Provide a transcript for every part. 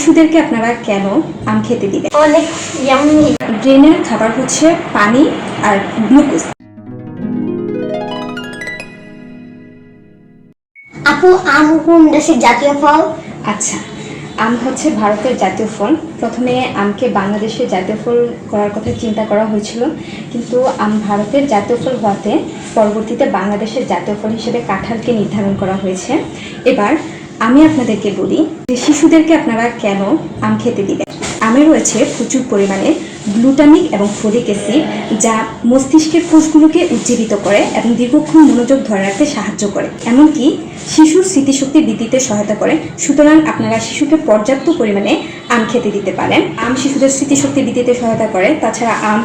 শিশুদেরকে আপনারা কেন আম খেতে দিবেন? অনেক ইয়াম্মি ব্রেনের খাবার হচ্ছে পানি আর গ্লুকোজ। আপু আম কোন দেশের জাতীয় ফল? আচ্ছা আম হচ্ছে ভারতের জাতীয় ফল। প্রথমে আমকে বাংলাদেশের জাতীয় ফল করার কথা চিন্তা করা হয়েছিল কিন্তু আম ভারতের জাতীয় ফল হওয়াতে পরবর্তীতে বাংলাদেশের জাতীয় ফল হিসেবে কাঁঠালকে নির্ধারণ করা হয়েছে। এবার আমি আপনাদেরকে বলি যে শিশুদেরকে আপনারা কেন আম খেতে দিবেন? আমে রয়েছে প্রচুর পরিমাণে গ্লুটামিক এবং ফোলিক অ্যাসিড যা মস্তিষ্কের কোষগুলোকে উজ্জীবিত করে এবং দীর্ঘক্ষণ মনোযোগ ধরে রাখতে সাহায্য করে। এমনকি শিশুর স্মৃতিশক্তি বৃদ্ধিতে সহায়তা করে। সুতরাং আপনারা শিশুকে পর্যাপ্ত পরিমাণে আম খেতে দিতে পারেন। আম শিশুদের স্মৃতিশক্তি বৃদ্ধিতে সহায়তা করে। তাছাড়া আম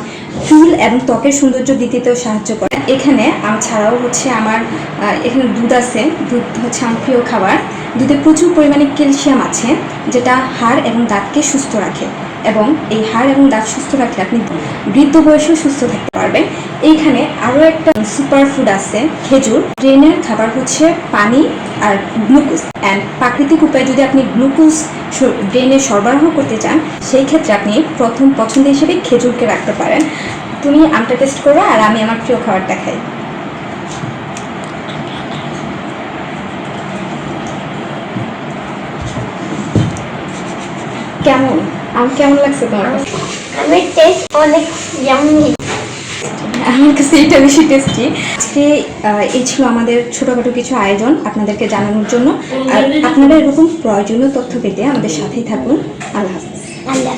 চুল এবং ত্বকের সৌন্দর্য বৃদ্ধিতেও সাহায্য করে। এখানে আম ছাড়াও হচ্ছে আমার এখানে দুধ আছে। দুধ হচ্ছে আমার প্রিয় খাবার। দুধে প্রচুর পরিমাণে ক্যালসিয়াম আছে, যেটা হাড় এবং দাঁতকে সুস্থ রাখে। এবং এই হাড় এবং দাঁত সুস্থ রাখলে আপনি বৃদ্ধ বয়সেও সুস্থ থাকতে পারবেন। এইখানে আরও একটা সুপার ফুড আছে, খেজুর। ব্রেনের খাবার হচ্ছে পানি আর গ্লুকোজ অ্যান্ড প্রাকৃতিক উপায়ে যদি আপনি গ্লুকোজ ব্রেনে সরবরাহ করতে চান, সেই ক্ষেত্রে আপনি প্রথম পছন্দ হিসেবে খেজুরকে রাখতে পারেন। তুমি আমটা টেস্ট করো আর আমি আমার প্রিয় খাবারটা খাই। কেমন? আর কেমন লাগছে তোমার কাছে? টেস্ট অনেক ইয়ামি আমার কাছে এটা বেশি টেস্টি আজকে এই ছিল আমাদের ছোটোখাটো কিছু আয়োজন আপনাদেরকে জানানোর জন্য। আর আপনারা এরকম প্রয়োজনীয় তথ্য পেতে আমাদের সাথেই থাকুন। আল্লাহ হাফিজ। আল্লাহ।